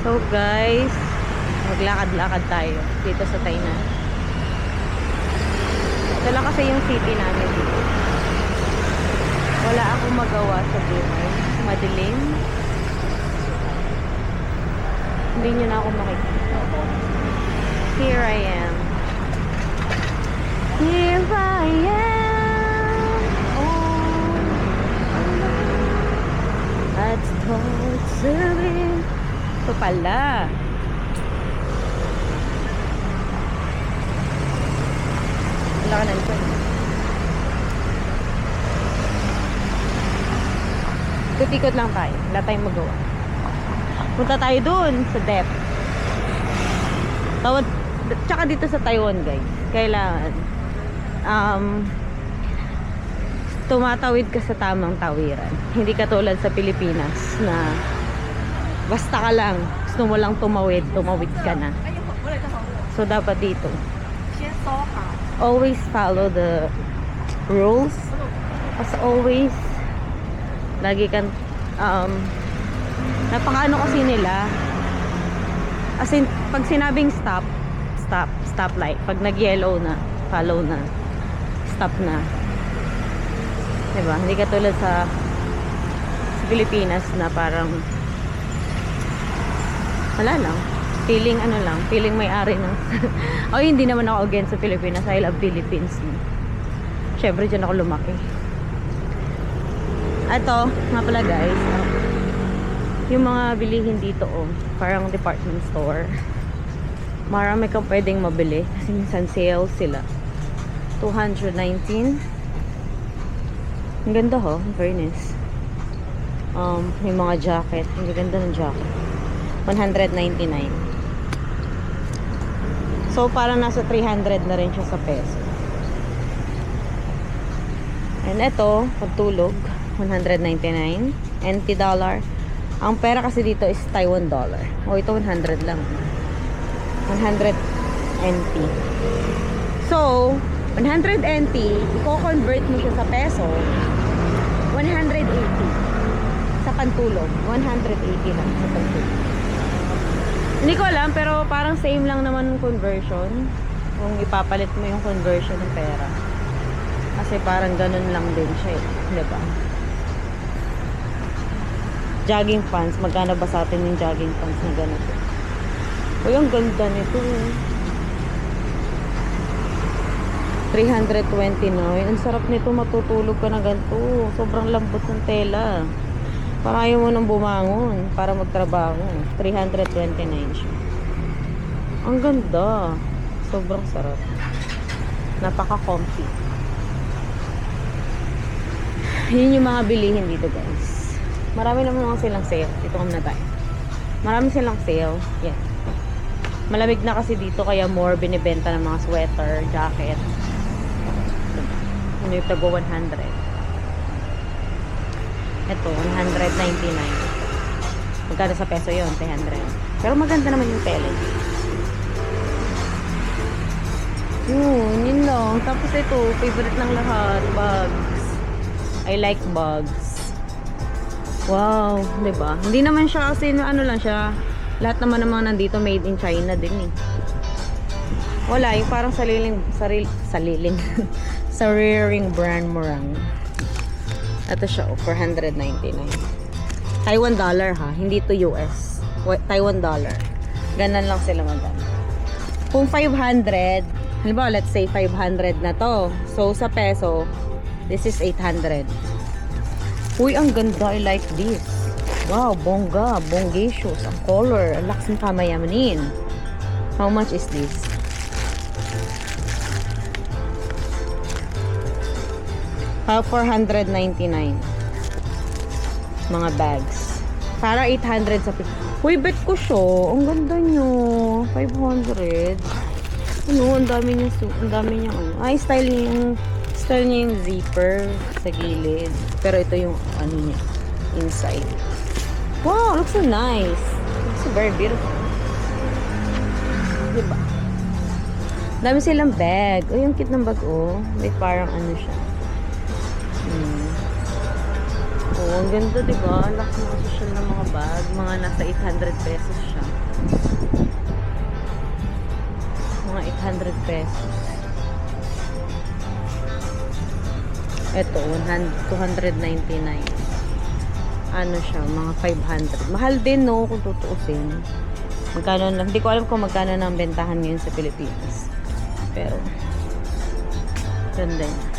So guys, maglakad-lakad tayo dito sa Tainan. Ito kasi yung city namin dito. Wala akong magawa sa buhay. Madilim. Hindi nyo na ako makikita. Here I am. Here I am. Oh, that's told to be. Ito pala. Wala ka na ito. Ikot-ikot lang tayo. Wala tayong magawa. Punta tayo dun sa depth. Tawad, tsaka dito sa Taiwan guys. Kailangan um, tumatawid ka sa tamang tawiran. Hindi katulad sa Pilipinas na Basta ka lang, gusto mo lang tumawid, tumawid ka na. So, dapat dito. Always follow the rules. As always, lagi kang, um, napakaano kasi nila. As in, pag sinabing stop, stop, stop light. Pag nag-yellow na, follow na, stop na. Diba? Hindi katulad sa Pilipinas na parang wala lang feeling ano lang, feeling may-ari ng o hindi naman ako against sa Pilipinas I love Philippines syempre dyan ako lumaki ito, nga pala guys, yung mga bilihin dito oh, parang department store. Marami kang pwedeng mabili kasi minsan sale sila. 219. Ang ganda ho, in fairness. Um, may mga jacket. Ang ganda ng jacket. 199. So, parang nasa 300 na rin siya sa peso. And ito, pagtulog, 199 NT dollar. Ang pera kasi dito is Taiwan dollar. O ito 100 lang. 100 NT. So, 100 NT, i-convert mo siya sa peso, 180 sa pantulog. 180 lang sa pantulog. Hindi ko alam, pero parang same lang naman yung conversion. Kung ipapalit mo yung conversion ng pera. Kasi parang ganun lang din siya eh. Di ba? Jogging pants. Magkano ba sa atin yung jogging pants na ganito? Uy, ang ganda nito. eh. 329. Ang sarap nito matutulog ka na ganito. Sobrang lambot ng tela. Parang ayaw mo nang bumangon para magtrabaho. 329 siya. Ang ganda. Sobrang sarap. Napaka-comfy. Yun yung mga bilihin dito guys. Marami naman mga silang sale. Dito kami na tayo. Marami silang sale. Yan. Malamig na kasi dito kaya more binibenta ng mga sweater, jacket. Ano yung tago 100. Ito, 199. Magkano sa peso yon 300. Pero maganda naman yung tela. Yun, yun lang. Tapos ito, favorite ng lahat, bags. I like bags. Wow, 'di ba? Hindi naman siya kasi ano lang siya. Lahat naman mga nandito made in China din eh. Wala, yung parang sariling saril, sariling sariling brand mo lang. Ito siya, oh, 499. Taiwan dollar ha, hindi to US. Wa- Taiwan dollar. Ganon lang sila madam. Kung 500, halimbawa let's say 500 na to. So sa peso, this is 800. Uy, ang ganda. I like this. Wow, bongga. Bongacious. Ang color. Ang lakas ng kamayamanin. How much is this? Ah, 499. Mga bags. Para 800 sa... pi- Uy, bet ko siya. Ang ganda nyo. 500. Ano, ang dami niya. Ang dami niya. Ano. Ay, style niya yung... Style niya yung zipper sa gilid. Pero ito yung ano niya. Inside. Wow, looks so nice. Looks so very beautiful. Diba? Dami silang bag. Oh, yung cute ng bag, oh. May parang ano siya. Oo, ang ganda, di ba? Ang laki ng social ng mga bag. Mga nasa 800 pesos siya. Mga 800 pesos. Ito, 100, 299. Ano siya, mga 500. Mahal din, no, kung tutuusin. Magkano lang, hindi ko alam kung magkano na ang bentahan ngayon sa Pilipinas. Pero, yun din.